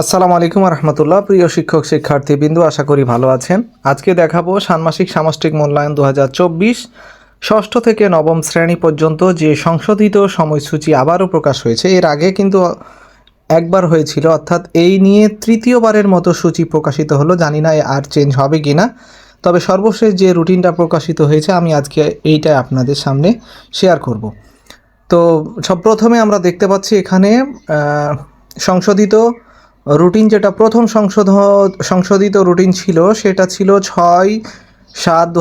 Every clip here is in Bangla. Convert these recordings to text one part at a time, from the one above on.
আসসালামু আলাইকুম রহমতুল্লাহ। প্রিয় শিক্ষক, শিক্ষার্থী বিন্দু, আশা করি ভালো আছেন। আজকে দেখাবো ষান্মাসিক সামষ্টিক মূল্যায়ন দু হাজার চব্বিশ। ষষ্ঠ থেকে নবম শ্রেণি পর্যন্ত যে সংশোধিত সময়সূচি আবারও প্রকাশ হয়েছে, এর আগে কিন্তু একবার হয়েছিল, অর্থাৎ এই নিয়ে তৃতীয়বারের মতো সূচি প্রকাশিত হলো। জানি না আর চেঞ্জ হবে কি না। তবে সর্বশেষ যে রুটিনটা প্রকাশিত হয়েছে, আমি আজকে এইটাই আপনাদের সামনে শেয়ার করব। তো সব প্রথমে আমরা দেখতে পাচ্ছি এখানে সংশোধিত রুটিন যেটা প্রথম সংশোধ, সংশোধিত রুটিন ছিল, সেটা ছিল ছয় সাত দু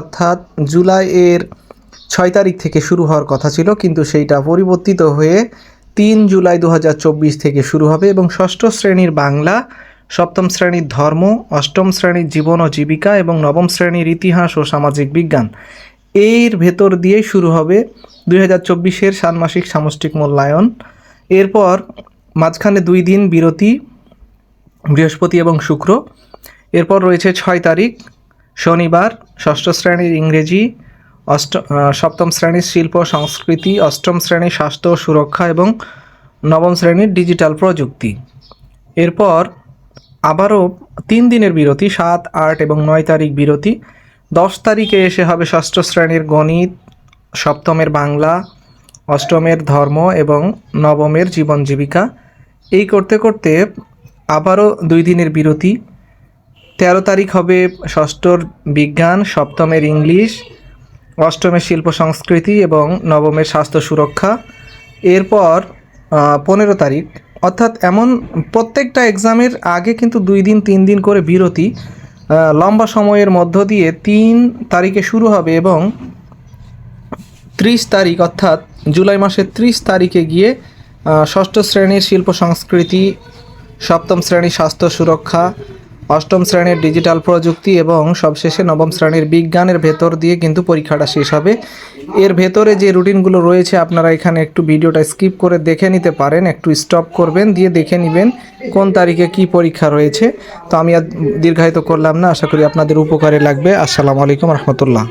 অর্থাৎ জুলাই এর ছয় তারিখ থেকে শুরু হওয়ার কথা ছিল, কিন্তু সেইটা পরিবর্তিত হয়ে তিন জুলাই দু হাজার চব্বিশ থেকে শুরু হবে এবং ষষ্ঠ শ্রেণির বাংলা, সপ্তম শ্রেণির ধর্ম, অষ্টম শ্রেণির জীবন ও জীবিকা এবং নবম শ্রেণির ইতিহাস ও সামাজিক বিজ্ঞান। এর ভেতর দিয়েই শুরু হবে দুই হাজার চব্বিশের ষান্মাসিক সামষ্টিক মূল্যায়ন। এরপর মাঝখানে দুই দিন বিরতি, বৃহস্পতি এবং শুক্র। এরপর রয়েছে ছয় তারিখ, শনিবার, ষষ্ঠ শ্রেণির ইংরেজি, অষ্ট সপ্তম শ্রেণির শিল্প, সংস্কৃতি, অষ্টম শ্রেণির স্বাস্থ্য, সুরক্ষা এবং নবম শ্রেণির ডিজিটাল প্রযুক্তি। এরপর আবারও তিন দিনের বিরতি, সাত, আট এবং নয় তারিখ বিরতি। দশ তারিখে এসে হবে ষষ্ঠ শ্রেণির গণিত, সপ্তমের বাংলা, অষ্টমের ধর্ম এবং নবমের জীবন জীবিকা। এই করতে করতে আবারও দুই দিনের বিরতি। তেরো তারিখ হবে ষষ্ঠর বিজ্ঞান, সপ্তমের ইংলিশ, অষ্টমের শিল্প সংস্কৃতি এবং নবমের স্বাস্থ্য সুরক্ষা। এরপর পনেরো তারিখ। অর্থাৎ এমন প্রত্যেকটা এক্সামের আগে কিন্তু দুই দিন, তিন দিন করে বিরতি। লম্বা সময়ের মধ্য দিয়ে তিন তারিখে শুরু হবে এবং ত্রিশ তারিখ, অর্থাৎ জুলাই মাসের ত্রিশ তারিখে গিয়ে ষষ্ঠ শ্রেণির শিল্প সংস্কৃতি, সপ্তম শ্রেণির স্বাস্থ্য সুরক্ষা, অষ্টম শ্রেণির ডিজিটাল প্রযুক্তি এবং সবশেষে নবম শ্রেণির বিজ্ঞানের ভেতর দিয়ে কিন্তু পরীক্ষাটা শেষ হবে। এর ভেতরে যে রুটিনগুলো রয়েছে, আপনারা এখানে একটু ভিডিওটা স্কিপ করে দেখে নিতে পারেন, একটু স্টপ করবেন, দিয়ে দেখে নেবেন কোন তারিখে কি পরীক্ষা রয়েছে। তো আমি আর দীর্ঘায়িত করলাম না, আশা করি আপনাদের উপকারে লাগবে। আসসালামু আলাইকুম রহমতুল্লাহ।